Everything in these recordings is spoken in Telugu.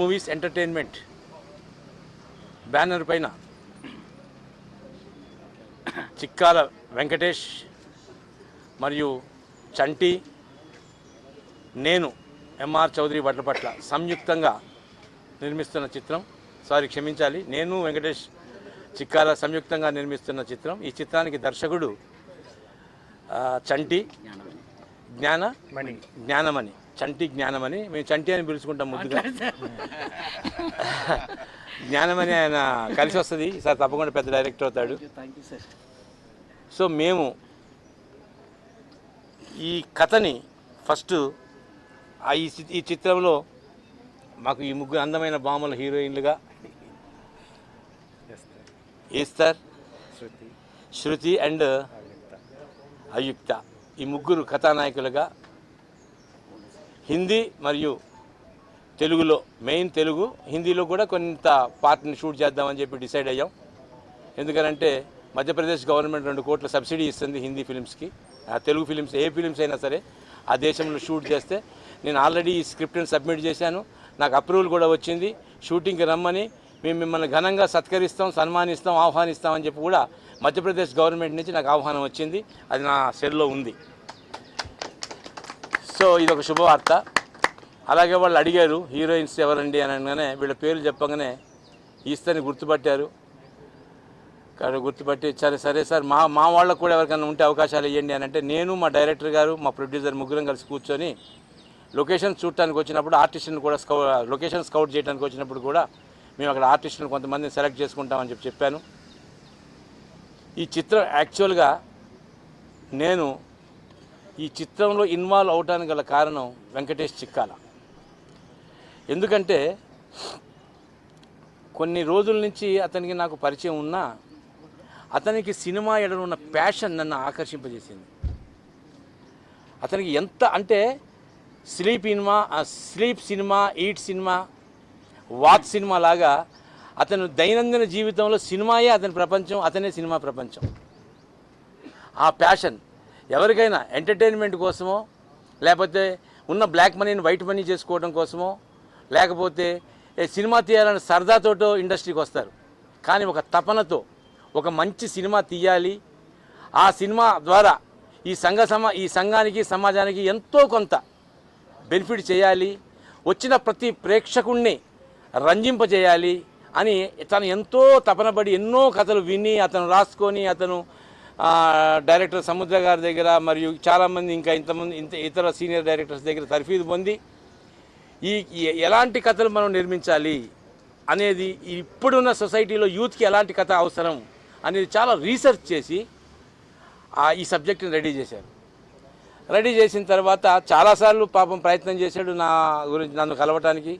మూవీస్ ఎంటర్టైన్మెంట్ బ్యానర్ పైన. చిక్కాల వెంకటేష్ మరియు చంటి నేను ఎంఆర్ చౌదరి వడ్లపట్ల సంయుక్తంగా నిర్మిస్తున్న చిత్రం. సారీ క్షమించాలి. నేను వెంకటేష్ చిక్కాల సంయుక్తంగా నిర్మిస్తున్న చిత్రం. ఈ చిత్రానికి దర్శకుడు చంటి జ్ఞాన మణి. జ్ఞానమణి. చంటి జ్ఞానమని మేము చంటి అని పిలుచుకుంటాం ముద్దుగా జ్ఞానమని ఆయన కలిసి వస్తుంది. సార్ తప్పకుండా పెద్ద డైరెక్టర్ అవుతాడు. సో మేము ఈ కథని ఫస్ట్ ఆ ఈ చిత్రంలో మాకు ఈ ముగ్గురు అందమైన భామల హీరోయిన్లుగా ఈస్తర్ శృతి శృతి అండ్ అయుక్త. ఈ ముగ్గురు కథానాయకులుగా హిందీ మరియు తెలుగులో మెయిన్ తెలుగు హిందీలో కూడా కొంత పార్ట్ని షూట్ చేద్దామని చెప్పి డిసైడ్ అయ్యాం. ఎందుకనంటే మధ్యప్రదేశ్ గవర్నమెంట్ రెండు కోట్ల సబ్సిడీ ఇస్తుంది హిందీ ఫిలిమ్స్కి. ఆ తెలుగు ఫిలిమ్స్ ఏ ఫిలిమ్స్ అయినా సరే ఆ దేశంలో షూట్ చేస్తే నేను ఆల్రెడీ ఈ స్క్రిప్ట్ని సబ్మిట్ చేశాను. నాకు అప్రూవల్ కూడా వచ్చింది. షూటింగ్కి రమ్మని మేము మిమ్మల్ని ఘనంగా సత్కరిస్తాం సన్మానిస్తాం ఆహ్వానిస్తాం అని చెప్పి కూడా మధ్యప్రదేశ్ గవర్నమెంట్ నుంచి నాకు ఆహ్వానం వచ్చింది. అది నా సెల్లో ఉంది. సో ఇది ఒక శుభవార్త. అలాగే వాళ్ళు అడిగారు హీరోయిన్స్ ఎవరండి? అని అనగానే వీళ్ళ పేర్లు చెప్పగానే ఈస్తని గుర్తుపట్టారు. కానీ గుర్తుపట్టి సరే సరే సార్ మా మా వాళ్ళకు కూడా ఎవరికైనా ఉంటే అవకాశాలు ఇవ్వండి అని అంటే నేను మా డైరెక్టర్ గారు మా ప్రొడ్యూసర్ ముగ్గురం కలిసి కూర్చొని లొకేషన్ చూడటానికి వచ్చినప్పుడు ఆర్టిస్ట్ని కూడా స్కౌ లొకేషన్ స్కౌట్ చేయడానికి వచ్చినప్పుడు కూడా మేము అక్కడ ఆర్టిస్టులను కొంతమందిని సెలెక్ట్ చేసుకుంటామని చెప్పి చెప్పాను. ఈ చిత్రం యాక్చువల్గా నేను ఈ చిత్రంలో ఇన్వాల్వ్ అవడానికి గల కారణం వెంకటేష్ చిక్కాల. ఎందుకంటే కొన్ని రోజుల నుంచి అతనికి నాకు పరిచయం ఉన్నా అతనికి సినిమా ఎడల ఉన్న ప్యాషన్ నన్ను ఆకర్షింపజేసింది. అతనికి ఎంత అంటే sleep cinema sleep cinema eat cinema walk cinema లాగా అతను దైనందిన జీవితంలో సినిమాయే అతని ప్రపంచం అతనే సినిమా ప్రపంచం. ఆ ప్యాషన్ ఎవరికైనా ఎంటర్టైన్మెంట్ కోసమో లేకపోతే ఉన్న బ్లాక్ మనీని వైట్ మనీ చేసుకోవడం కోసమో లేకపోతే ఏ సినిమా తీయాలని సరదాతోటో ఇండస్ట్రీకి వస్తారు. కానీ ఒక తపనతో ఒక మంచి సినిమా తీయాలి. ఆ సినిమా ద్వారా ఈ సంఘ సమా ఈ సంఘానికి సమాజానికి ఎంతో కొంత బెనిఫిట్ చేయాలి. వచ్చిన ప్రతి ప్రేక్షకుణ్ణి రంజింపజేయాలి అని తను ఎంతో తపనపడి ఎన్నో కథలు విని అతను రాసుకొని అతను డైరెక్టర్ సముద్ర గారి దగ్గర మరియు చాలామంది ఇంకా ఇంతమంది ఇంత ఇతర సీనియర్ డైరెక్టర్స్ దగ్గర తర్ఫీదు పొంది ఈ ఎలాంటి కథలు మనం నిర్మించాలి అనేది ఇప్పుడున్న సొసైటీలో యూత్కి ఎలాంటి కథ అవసరం అనేది చాలా రీసెర్చ్ చేసి ఈ సబ్జెక్ట్ని రెడీ చేశారు. రెడీ చేసిన తర్వాత చాలాసార్లు పాపం ప్రయత్నం చేశాడు నా గురించి నన్ను కలవటానికి.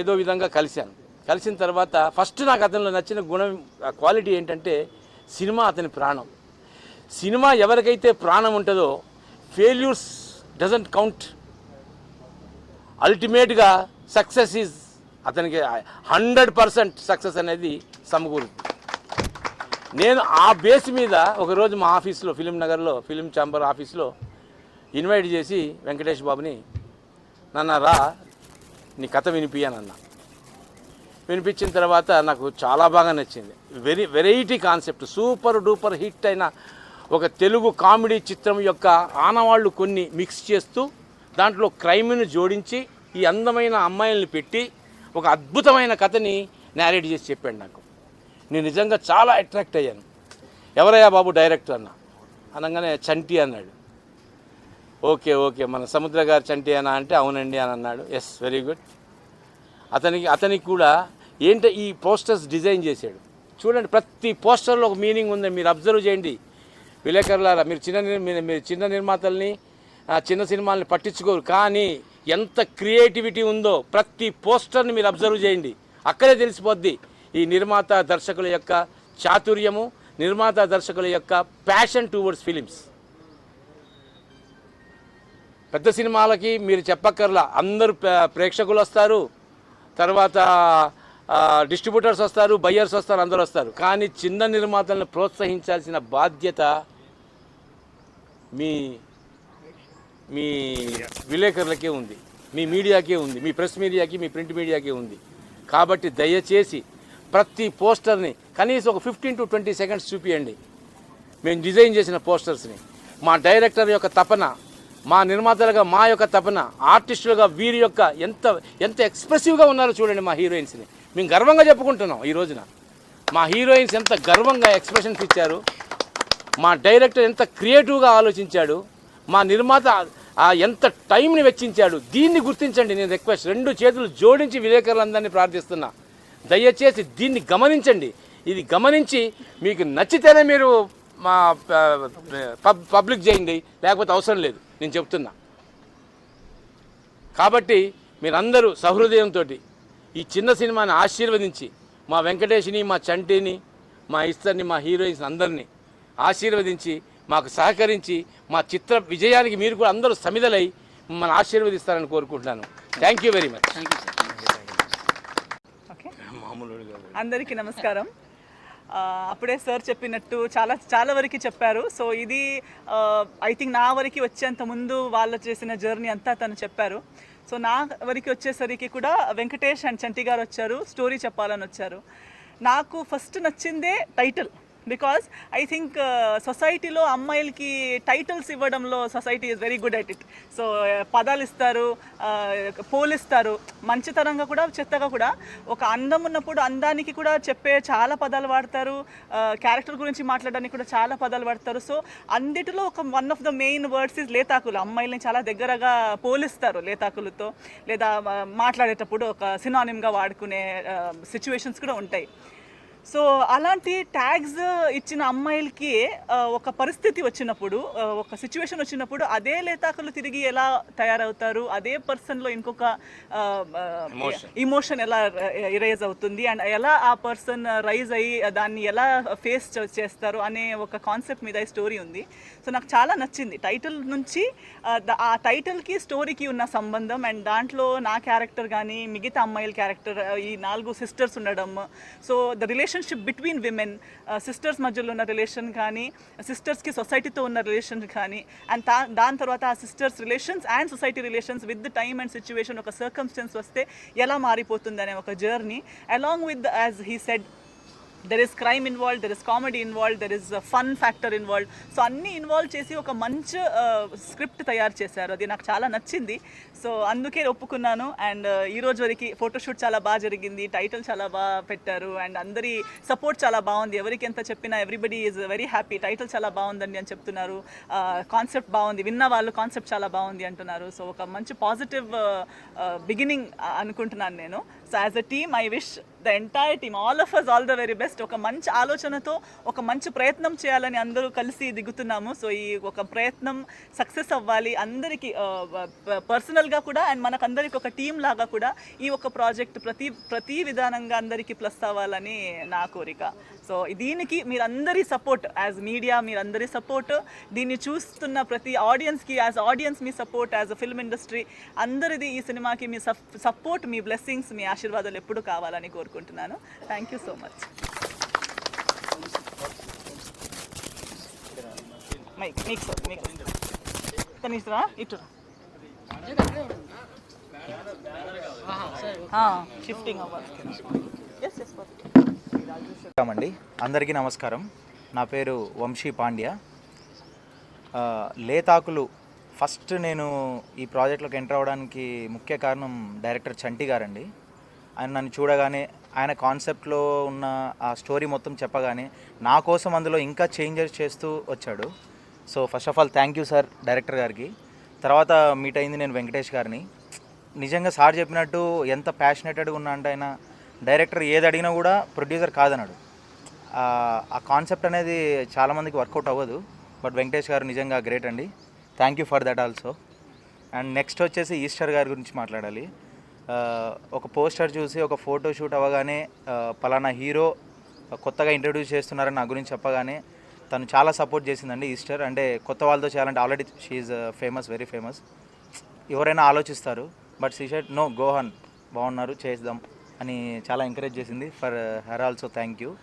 ఏదో విధంగా కలిశాను. కలిసిన తర్వాత ఫస్ట్ నాకు అతనిలో నచ్చిన గుణం క్వాలిటీ ఏంటంటే సినిమా అతని ప్రాణం. సినిమా ఎవరికైతే ప్రాణం ఉంటుందో ఫెయిల్యూర్స్ డజంట్ కౌంట్ అల్టిమేట్గా సక్సెస్ ఈజ్ అతనికి హండ్రెడ్ పర్సెంట్ సక్సెస్ అనేది సమకూరుతుంది. నేను ఆ బేస్ మీద ఒకరోజు మా ఆఫీస్లో ఫిలిం నగర్లో ఫిలిం ఛాంబర్ ఆఫీస్లో ఇన్వైట్ చేసి వెంకటేష్ బాబుని నన్న రా నీ కథ వినిపియానన్నా వినిపించిన తర్వాత నాకు చాలా బాగా నచ్చింది. Very variety concept super duper hit అయిన ఒక తెలుగు కామెడీ చిత్రం యొక్క ఆనవాళ్ళు కొన్ని మిక్స్ చేస్తూ దాంట్లో క్రైమ్ను జోడించి ఈ అందమైన అమ్మాయిల్ని పెట్టి ఒక అద్భుతమైన కథని నేరేట్ చేసి చెప్పాడు నాకు. నేను నిజంగా చాలా అట్రాక్ట్ అయ్యాను. ఎవరయ్యా బాబు డైరెక్టర్ అన్న? అనగానే చంటి అన్నాడు. ఓకే ఓకే మన సముద్ర గారు చంటి అన్న అంటే అవునండి అని అన్నాడు. ఎస్ వెరీ గుడ్ అతనికి అతనికి కూడా ఏంటో ఈ పోస్టర్స్ డిజైన్ చేశాడు? చూడండి ప్రతి పోస్టర్లో ఒక మీనింగ్ ఉంది. మీరు అబ్జర్వ్ చేయండి. విలేకరులారా మీరు చిన్న మీరు మీరు చిన్న నిర్మాతల్ని చిన్న సినిమాల్ని పట్టించుకోరు. కానీ ఎంత క్రియేటివిటీ ఉందో ప్రతి పోస్టర్ని మీరు అబ్జర్వ్ చేయండి. అక్కడే తెలిసిపోద్ది. ఈ నిర్మాత దర్శకుల యొక్క చాతుర్యము నిర్మాత దర్శకుల యొక్క ప్యాషన్ టువర్డ్స్ ఫిలిమ్స్ పెద్ద సినిమాలకి మీరు చెప్పక్కర్లా. అందరూ ప్రే- ప్రేక్షకులు వస్తారు. తర్వాత డిస్ట్రిబ్యూటర్స్ వస్తారు బయ్యర్స్ వస్తారు అందరూ వస్తారు. కానీ చిన్న నిర్మాతలను ప్రోత్సహించాల్సిన బాధ్యత మీ మీ విలేకరులకే ఉంది. మీ మీడియాకే ఉంది. మీ ప్రెస్ మీడియాకి మీ ప్రింట్ మీడియాకే ఉంది. కాబట్టి దయచేసి ప్రతి పోస్టర్ని కనీసం ఒక ఫిఫ్టీన్ టు ట్వంటీ సెకండ్స్ చూపియండి. మేము డిజైన్ చేసిన పోస్టర్స్ని. మా డైరెక్టర్ యొక్క తపన మా నిర్మాతలుగా మా యొక్క తపన ఆర్టిస్టులుగా వీరి యొక్క ఎంత ఎంత ఎక్స్ప్రెసివ్గా ఉన్నారో చూడండి మా హీరోయిన్స్ని. మేము గర్వంగా చెప్పుకుంటున్నాం ఈ రోజున. మా హీరోయిన్స్ ఎంత గర్వంగా ఎక్స్ప్రెషన్స్ ఇచ్చారు. మా డైరెక్టర్ ఎంత క్రియేటివ్గా ఆలోచించాడు. మా నిర్మాత ఆ ఎంత టైంని వెచ్చించాడు. దీన్ని గుర్తించండి నేను రిక్వెస్ట్. రెండు చేతులు జోడించి విలేకరులందరినీ ప్రార్థిస్తున్నా. దయచేసి దీన్ని గమనించండి. ఇది గమనించి మీకు నచ్చితేనే మీరు మా పబ్ పబ్లిక్ చేయండి. లేకపోతే అవసరం లేదు. నేను చెప్తున్నా. కాబట్టి మీరందరూ సహృదయంతో ఈ చిన్న సినిమాని ఆశీర్వదించి మా వెంకటేష్ని మా చంటిని మా ఇస్తర్ని మా హీరోయిన్స్ అందరినీ ఆశీర్వదించి మాకు సహకరించి మా చిత్ర విజయానికి మీరు కూడా అందరూ సమిదలై మమ్మల్ని ఆశీర్వదిస్తారని కోరుకుంటున్నాను. థ్యాంక్ యూ వెరీ మచ్ అందరికీ నమస్కారం. అప్పుడే సార్ చెప్పినట్టు చాలా చాలా వరకు చెప్పారు. సో ఇది ఐ థింక్ నా వరకు వచ్చేంత ముందు వాళ్ళు చేసిన జర్నీ అంతా తను చెప్పారు. సో నా వరకు వచ్చేసరికి కూడా వెంకటేష్ అండ్ చంటి గారు వచ్చారు స్టోరీ చెప్పాలని వచ్చారు. నాకు ఫస్ట్ నచ్చిందే టైటిల్. బికాస్ ఐ థింక్ సొసైటీలో అమ్మాయిలకి టైటిల్స్ ఇవ్వడంలో society is very good at it so పదాలు ఇస్తారు uh, పోలిస్తారు మంచితనంగా కూడా చెత్తగా కూడా ఒక అందం ఉన్నప్పుడు అందానికి కూడా చెప్పే చాలా పదాలు వాడతారు. Uh, క్యారెక్టర్ గురించి మాట్లాడడానికి కూడా చాలా పదాలు వాడతారు. సో అన్నిటిలో ఒక one of the main words is లేతాకులు. అమ్మాయిల్ని చాలా దగ్గరగా పోలిస్తారు లేతాకులతో. లేదా uh, మాట్లాడేటప్పుడు ఒక సినానిమ్గా వాడుకునే సిచ్యువేషన్స్ కూడా ఉంటాయి. సో అలాంటి ట్యాగ్స్ ఇచ్చిన అమ్మాయిలకి ఒక పరిస్థితి వచ్చినప్పుడు ఒక సిచ్యువేషన్ వచ్చినప్పుడు అదే లేతాకులు తిరిగి ఎలా తయారవుతారు? అదే పర్సన్లో ఇంకొక ఇమోషన్ ఎలా ఇరేజ్ అవుతుంది? అండ్ ఎలా ఆ పర్సన్ రైజ్ అయ్యి దాన్ని ఎలా ఫేస్ చేస్తారు? అనే ఒక కాన్సెప్ట్ మీద ఈ స్టోరీ ఉంది. సో నాకు చాలా నచ్చింది. టైటిల్ నుంచి ఆ, టైటిల్కి స్టోరీకి ఉన్న సంబంధం అండ్ దాంట్లో నా క్యారెక్టర్ కానీ మిగతా అమ్మాయిల క్యారెక్టర్ ఈ నాలుగు సిస్టర్స్ ఉండడం. So the relationship between women sisters మధ్యలో ఉన్న రిలేషన్ కానీ సిస్టర్స్కి సొసైటీతో ఉన్న రిలేషన్ కానీ అండ్ దా దాని తర్వాత ఆ sisters relations and society relations with the time and situation ఒక సర్కమ్స్టెన్స్ వస్తే ఎలా మారిపోతుంది అనే ఒక journey along with as he said there is crime involve there is comedy involve there is fun factor involve so అన్నీ ఇన్వాల్వ్ చేసి ఒక మంచి స్క్రిప్ట్ తయారు చేశారు. అది నాకు చాలా నచ్చింది. సో అందుకే ఒప్పుకున్నాను. అండ్ ఈ రోజు వరకు ఫోటోషూట్ చాలా బాగా జరిగింది. టైటిల్ చాలా బాగా పెట్టారు. అండ్ అందరి సపోర్ట్ చాలా బాగుంది. ఎవరికి ఎంత చెప్పినా everybody is very happy title చాలా బాగుందండి అని చెప్తున్నారు. కాన్సెప్ట్ బాగుంది. విన్న వాళ్ళు కాన్సెప్ట్ చాలా బాగుంది అంటున్నారు. సో ఒక మంచి పాజిటివ్ బిగినింగ్ అనుకుంటున్నాను నేను. So as a team I wish the entire team all of us all the very best ఒక మంచి ఆలోచనతో ఒక మంచి ప్రయత్నం చేయాలని అందరూ కలిసి దిగుతున్నాము. సో ఈ ఒక ప్రయత్నం సక్సెస్ అవ్వాలి. అందరికీ పర్సనల్గా కూడా అండ్ మనకందరికి ఒక టీం లాగా కూడా ఈ ఒక ప్రాజెక్ట్ ప్రతి ప్రతి విధానంగా అందరికీ ప్లస్ అవ్వాలని నా కోరిక. సో దీనికి మీరందరి సపోర్ట్ యాజ్ మీడియా మీరందరి సపోర్ట్. దీన్ని చూస్తున్న ప్రతి ఆడియన్స్కి as audience me support as a film industry అందరిది ఈ సినిమాకి మీ సపోర్ట్ మీ బ్లెస్సింగ్స్ మీ ఆశీర్వాదాలు ఎప్పుడు కావాలని కోరుకుంటున్నాను. Thank you so much mic మీకు సార్ మీకు కనీసరా ఇటు షిఫ్టింగ్ అవ్వాలి. ఎస్ ఎస్ అండి. అందరికీ నమస్కారం. నా పేరు వంశీ పాండ్య. లేతాకులు. ఫస్ట్ నేను ఈ ప్రాజెక్ట్లోకి ఎంటర్ అవ్వడానికి ముఖ్య కారణం డైరెక్టర్ చంటి గారండి. ఆయన నన్ను చూడగానే ఆయన కాన్సెప్ట్లో ఉన్న ఆ స్టోరీ మొత్తం చెప్పగానే నా కోసం అందులో ఇంకా చేంజెస్ చేస్తూ వచ్చాడు. So first of all thank you sir director గారికి. తర్వాత మీట్ అయింది నేను వెంకటేష్ గారిని. నిజంగా సార్ చెప్పినట్టు ఎంత ప్యాషనెటెడ్గా ఉన్నా అంటే ఆయన డైరెక్టర్ ఏది అడిగినా కూడా ప్రొడ్యూసర్ కాదన్నాడు. ఆ కాన్సెప్ట్ అనేది చాలామందికి వర్కౌట్ అవ్వదు బట్ వెంకటేష్ గారు నిజంగా గ్రేట్ అండి. Thank you for that also and next వచ్చేసి ఈస్టర్ గారి గురించి మాట్లాడాలి. ఒక పోస్టర్ చూసి ఒక ఫోటో షూట్ అవ్వగానే పలానా హీరో కొత్తగా ఇంట్రడ్యూస్ చేస్తున్నారని నా గురించి చెప్పగానే తను చాలా సపోర్ట్ చేసిందండి ఈస్టర్. అంటే కొత్త వాళ్ళతో చేయాలంటే already she's famous very famous ఎవరైనా ఆలోచిస్తారు బట్ సీషెట్ నో గోహన్ బాగున్నారు చేద్దాం. అని చాలా ఎంకరేజ్ చేసింది. For her also thank you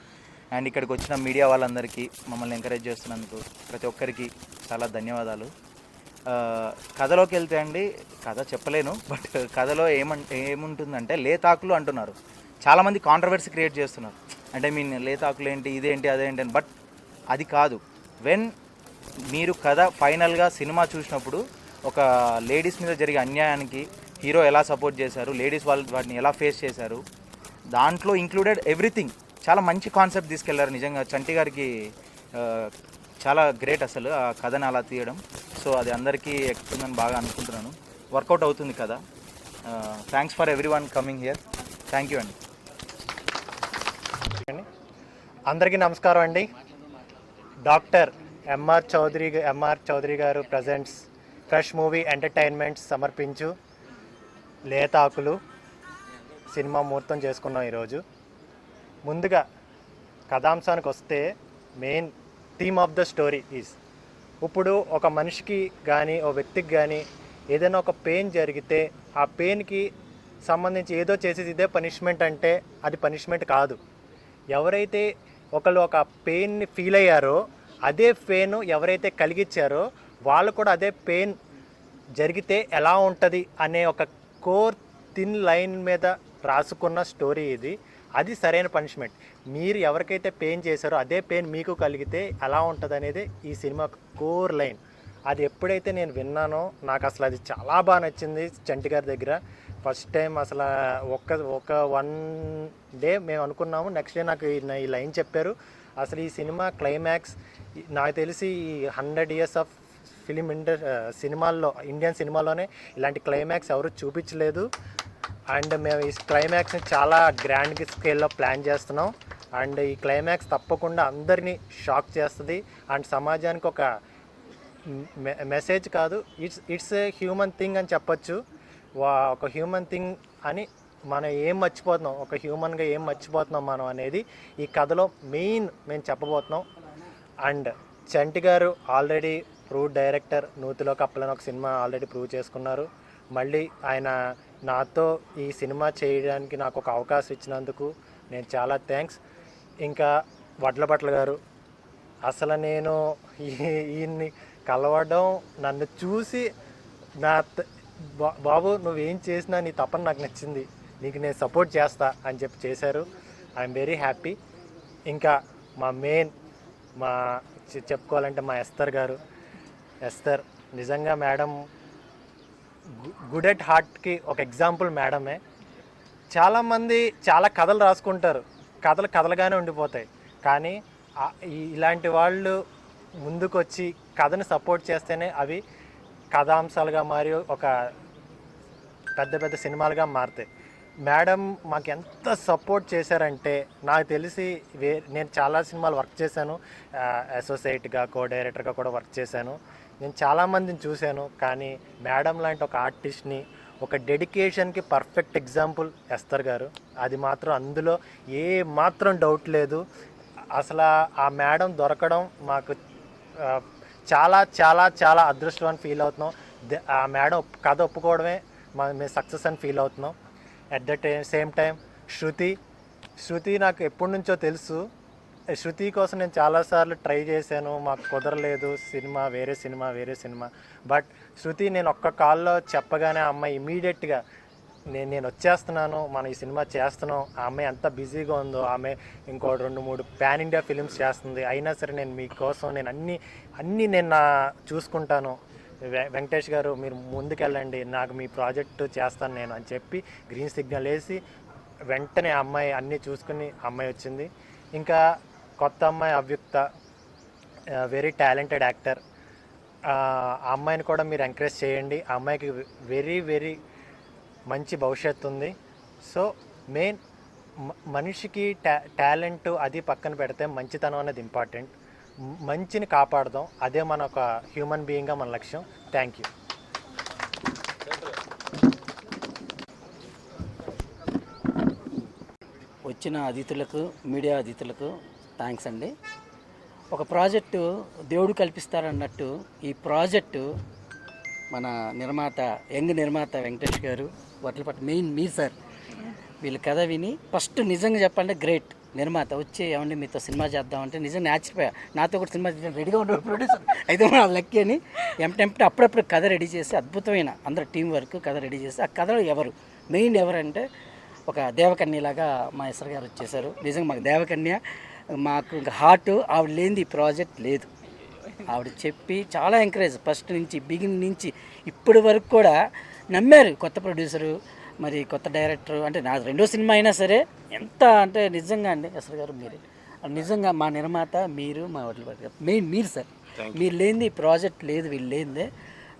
and ఇక్కడికి వచ్చిన మీడియా వాళ్ళందరికీ మమ్మల్ని ఎంకరేజ్ చేస్తున్నందుకు ప్రతి ఒక్కరికి చాలా ధన్యవాదాలు. Uh, కథలోకి వెళ్తే అండి కథ చెప్పలేను బట్ కథలో ఏమన్ ఏముంటుందంటే లేతాకులు అంటున్నారు. చాలామంది కాంట్రవర్సీ క్రియేట్ చేస్తున్నారు. అంటే మీన్ లేతాకులు ఏంటి ఇదేంటి అదేంటి అని. బట్ అది కాదు. వెన్ మీరు కథ ఫైనల్గా సినిమా చూసినప్పుడు ఒక లేడీస్ మీద జరిగే అన్యాయానికి హీరో ఎలా సపోర్ట్ చేశారు లేడీస్ వాళ్ళు వాటిని ఎలా ఫేస్ చేశారు దాంట్లో ఇంక్లూడెడ్ ఎవ్రీథింగ్. చాలా మంచి కాన్సెప్ట్ తీసుకెళ్ళారు నిజంగా. చంటి గారికి చాలా గ్రేట్ అసలు ఆ కథను అలా తీయడం. సో అది అందరికీ ఎక్కుతుందని బాగా అనుకుంటున్నాను. వర్కౌట్ అవుతుంది కదా thanks for everyone coming here thank you అండి అందరికీ నమస్కారం అండి. Doctor M R Chowdary M R Chowdary గారు ప్రజెంట్స్ ఫ్రెష్ మూవీ ఎంటర్టైన్మెంట్స్ సమర్పించు. లేతాకులు సినిమా ముహూర్తం చేసుకున్నాం ఈరోజు. ముందుగా కథాంశానికి వస్తే main theme of the story is ఇప్పుడు ఒక మనిషికి కానీ ఓ వ్యక్తికి కానీ ఏదైనా ఒక పెయిన్ జరిగితే ఆ పెయిన్కి సంబంధించి ఏదో చేసేది ఇదే పనిష్మెంట్ అంటే అది పనిష్మెంట్ కాదు. ఎవరైతే ఒకళ్ళు ఒక పెయిన్ని ఫీల్ అయ్యారో అదే పెయిన్ ఎవరైతే కలిగించారో వాళ్ళు కూడా అదే పెయిన్ జరిగితే ఎలా ఉంటుంది అనే ఒక కోర్ థిన్ లైన్ మీద రాసుకున్న స్టోరీ ఇది. అది సరైన పనిష్మెంట్. మీరు ఎవరికైతే పెయిన్ చేశారో అదే పెయిన్ మీకు కలిగితే ఎలా ఉంటుంది అనేది ఈ సినిమా కోర్ లైన్. అది ఎప్పుడైతే నేను విన్నానో నాకు అసలు అది చాలా బాగా నచ్చింది చంటి గారి దగ్గర. ఫస్ట్ టైం అసలు ఒక్క ఒక వన్ డే మేము అనుకున్నాము. నెక్స్ట్ డే నాకు ఈ ఈ లైన్ చెప్పారు. అసలు ఈ సినిమా క్లైమాక్స్ నాకు తెలిసి ఈ hundred years of film Indus సినిమాల్లో ఇండియన్ సినిమాలోనే ఇలాంటి క్లైమాక్స్ ఎవరు చూపించలేదు. అండ్ మేము ఈ క్లైమాక్స్ని చాలా గ్రాండ్ స్కేల్లో ప్లాన్ చేస్తున్నాం. అండ్ ఈ క్లైమాక్స్ తప్పకుండా అందరినీ షాక్ చేస్తుంది. అండ్ సమాజానికి ఒక మె- మెసేజ్ కాదు. It's it's a human thing అని చెప్పొచ్చు. వా ఒక హ్యూమన్ థింగ్ అని మనం ఏం మర్చిపోతున్నాం? ఒక హ్యూమన్గా ఏం మర్చిపోతున్నాం మనం అనేది ఈ కథలో మెయిన్ మేము చెప్పబోతున్నాం. అండ్ చంటి గారు ఆల్రెడీ ప్రూవ్ డైరెక్టర్ నూతిలో కప్పలని ఒక సినిమా ఆల్రెడీ ప్రూవ్ చేసుకున్నారు. మళ్ళీ ఆయన నాతో ఈ సినిమా చేయడానికి నాకు ఒక అవకాశం ఇచ్చినందుకు నేను చాలా థ్యాంక్స్. ఇంకా వడ్లబట్ల గారు అసలు నేను ఈ- ఈయన్ని కలవడం నన్ను చూసి నా బా- బాబు నువ్వేం చేసినా నీ తపన నాకు నచ్చింది నీకు నేను సపోర్ట్ చేస్తా అని చెప్పి చేశారు. I'm very happy. ఇంకా మా మెయిన్ మా చె- చెప్పుకోవాలంటే మా ఎస్తర్ గారు ఎస్తర్ నిజంగా మేడం గుడ్ అట్ హార్ట్కి ఒక ఎగ్జాంపుల్ మేడమే. చాలామంది చాలా కథలు రాసుకుంటారు. కథలు కథలుగానే ఉండిపోతాయి. కానీ ఇలాంటి వాళ్ళు ముందుకొచ్చి కథని సపోర్ట్ చేస్తేనే అవి కథాంశాలుగా మరియు ఒక పెద్ద పెద్ద సినిమాలుగా మారుతాయి. మేడం మాకు ఎంత సపోర్ట్ చేశారంటే నాకు తెలిసి వే నేను చాలా సినిమాలు వర్క్ చేశాను. అసోసియేట్గా కో డైరెక్టర్గా కూడా వర్క్ చేశాను. నేను చాలామందిని చూశాను కానీ మేడం లాంటి ఒక ఆర్టిస్ట్ని ఒక డెడికేషన్కి పర్ఫెక్ట్ ఎగ్జాంపుల్ ఎస్తర్ గారు. అది మాత్రం అందులో ఏ మాత్రం డౌట్ లేదు. అసలు ఆ మేడం దొరకడం మాకు చాలా చాలా చాలా అదృష్టం అని ఫీల్ అవుతున్నాం. ఆ మేడం కథ ఒప్పుకోవడమే మా మేము సక్సెస్ అని ఫీల్ అవుతున్నాం. At the time same time Shruti Shruti నాకు ఎప్పటి నుంచో తెలుసు. శృతి కోసం నేను చాలాసార్లు ట్రై చేశాను మాకు కుదరలేదు సినిమా వేరే సినిమా వేరే సినిమా. బట్ శృతి నేను ఒక్క కాల్లో చెప్పగానే ఆ అమ్మాయి ఇమీడియట్గా నేను నేను వచ్చేస్తున్నాను మనం ఈ సినిమా చేస్తున్నాం ఆ అమ్మాయి ఎంత బిజీగా ఉందో ఆమె ఇంకో రెండు మూడు పాన్ ఇండియా ఫిలిమ్స్ చేస్తుంది అయినా సరే నేను మీకోసం నేను అన్ని అన్నీ నేను నా చూసుకుంటాను. వెంకటేష్ గారు మీరు ముందుకెళ్ళండి నాకు మీ ప్రాజెక్ట్ చేస్తాను నేను అని చెప్పి గ్రీన్ సిగ్నల్ వేసి వెంటనే ఆ అమ్మాయి అన్నీ చూసుకుని అమ్మాయి వచ్చింది. ఇంకా కొత్త అమ్మాయి అవ్యుక్త వెరీ టాలెంటెడ్ యాక్టర్ ఆ అమ్మాయిని కూడా మీరు ఎంకరేజ్ చేయండి. ఆ అమ్మాయికి వెరీ వెరీ మంచి భవిష్యత్తు ఉంది. సో మెయిన్ మనిషికి టా టాలెంట్ అది పక్కన పెడితే మంచితనం అనేది ఇంపార్టెంట్ మంచిని కాపాడదాం. అదే మన ఒక హ్యూమన్ బీయింగ్గా మన లక్ష్యం. థ్యాంక్ యూ వచ్చిన అతిథులకు మీడియా అతిథులకు థ్యాంక్స్ అండి. ఒక ప్రాజెక్టు దేవుడు కల్పిస్తారన్నట్టు ఈ ప్రాజెక్టు మన నిర్మాత యంగ్ నిర్మాత వెంకటేష్ గారు వడ్లపట్టు మెయిన్ మీ సార్ వీళ్ళ కథ విని ఫస్ట్ నిజంగా చెప్పాలంటే గ్రేట్ నిర్మాత. వచ్చి ఏమండి మీతో సినిమా చేద్దామంటే నిజంగా ఆశ్చర్యపోయా నాతో కూడా సినిమా చేద్దాం రెడీగా ఉన్నాడు ప్రొడ్యూసర్ అయితే మన లక్కీ అని ఎంటెంప్ట్ అప్పుడప్పుడు కథ రెడీ చేసి అద్భుతమైన అందరూ టీం వర్క్ కథ రెడీ చేసి ఆ కథలో ఎవరు? మెయిన్ ఎవరంటే ఒక దేవకన్యలాగా మా ఇసర్ గారు వచ్చేసారు. నిజంగా మాకు దేవకన్య మాకు హార్ట్ ఆవిడ లేనిది ఈ ప్రాజెక్ట్ లేదు. ఆవిడ చెప్పి చాలా ఎంకరేజ్ ఫస్ట్ నుంచి బిగిన్ నుంచి ఇప్పటి వరకు కూడా నమ్మారు కొత్త ప్రొడ్యూసరు మరి కొత్త డైరెక్టర్ అంటే నా రెండో సినిమా అయినా సరే ఎంత అంటే నిజంగా అండి అసలు గారు మీరే. నిజంగా మా నిర్మాత మీరు మా వడ్ల మెయిన్ మీరు సార్. మీరు లేనిది ప్రాజెక్ట్ లేదు వీళ్ళు లేనిదే.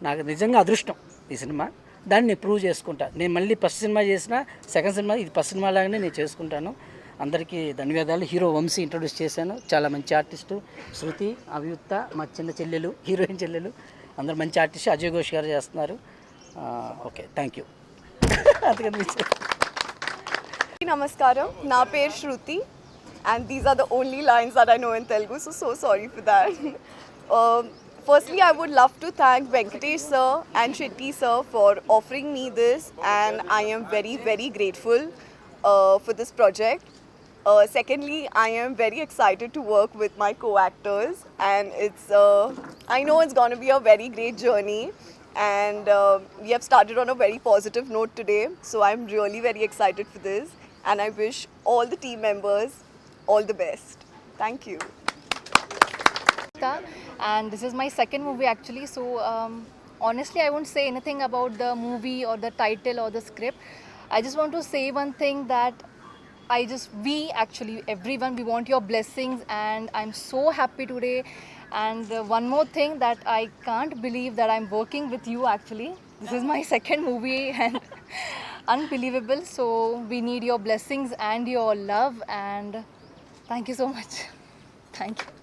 నాకు నిజంగా అదృష్టం ఈ సినిమా. దాన్ని నేను ప్రూవ్ చేసుకుంటా. నేను మళ్ళీ ఫస్ట్ సినిమా చేసిన సెకండ్ సినిమా ఇది ఫస్ట్ సినిమా లాగానే నేను చేసుకుంటాను. అందరికీ ధన్యవాదాలు. హీరో వంశీ ఇంట్రొడ్యూస్ చేశాను. చాలా మంచి ఆర్టిస్టు శృతి అవియుక్త మా చిన్న చెల్లెలు హీరోయిన్ చెల్లెలు. అందరు మంచి ఆర్టిస్ట్ అజయ్ ఘోష్ గారు చేస్తున్నారు. ఓకే థ్యాంక్ యూ నమస్కారం. నా పేరు Shruti. And these are the only lines are I know in Telugu so so sorry for that firstly I would love to thank Venkatesh sir and Shetty sir for offering me this and I'm very very grateful for this project Uh, secondly, I am very excited to work with my co-actors, and it's uh, I know it's going to be a very great journey and uh, we have started on a very positive note today. So I'm really very excited for this, and I wish all the team members all the best. Thank you. and this is my second movie actually so um, honestly i won't say anything about the movie or the title or the script i just want to say one thing that i just we actually everyone we want your blessings and i'm so happy today. And uh, one more thing that i can't believe that i'm working with you actually. This is my second movie and unbelievable. So we need your blessings and your love and thank you so much. Thank you